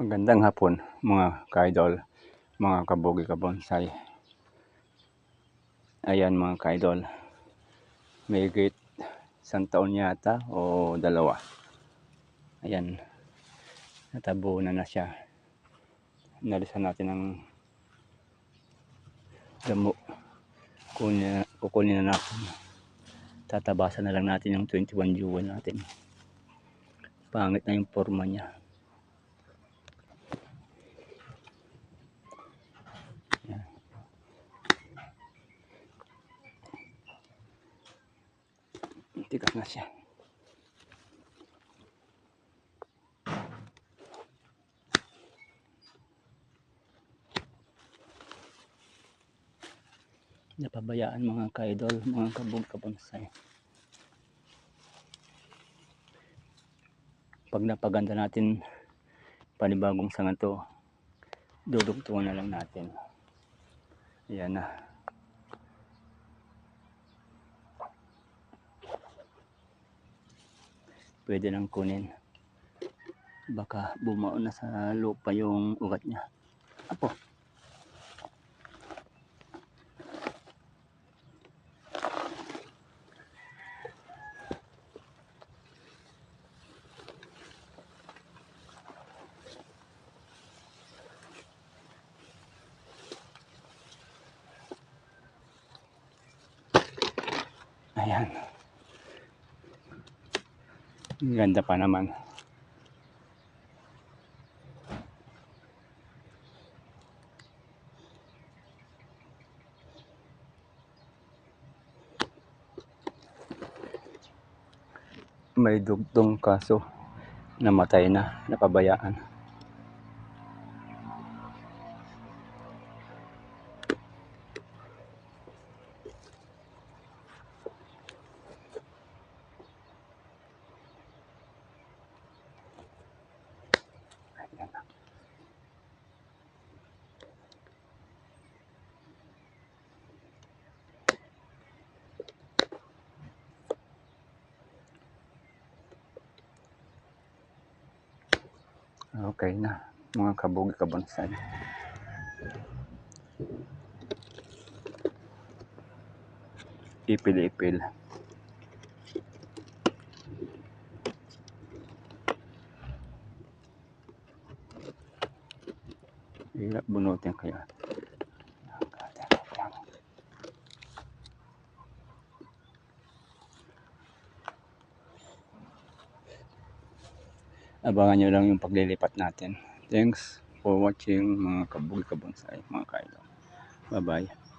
Magandang hapon mga ka-idol, mga kabugi kabonsay. Ayan mga ka-idol, may gate isang taon yata o dalawa. Ayan, natabunan na siya. Nalisan natin ng damo. Kunin, kukunin na natin. Tatabasan na lang natin yung 21 jewel natin. Pangit na yung forma niya. Tigas na siya. Napabayaan mga ka-idol, mga kabog kabonsay. Pag napaganda natin panibagong sanga to, dudugtungan na lang natin. Ayan na. Pwede nang kunin. Baka bumao na sa lupa yung ugat niya. Apo. Ayan. Ganda pa naman. May dugtong kaso namatay na, napabayaan. Okay na, mga kabugi kabonsay. Ipil-ipil. Hirap bunutin kaya. Abangan nyo lang yung paglilipat natin. Thanks for watching mga kabugi kabonsay, mga kaidol. Bye-bye.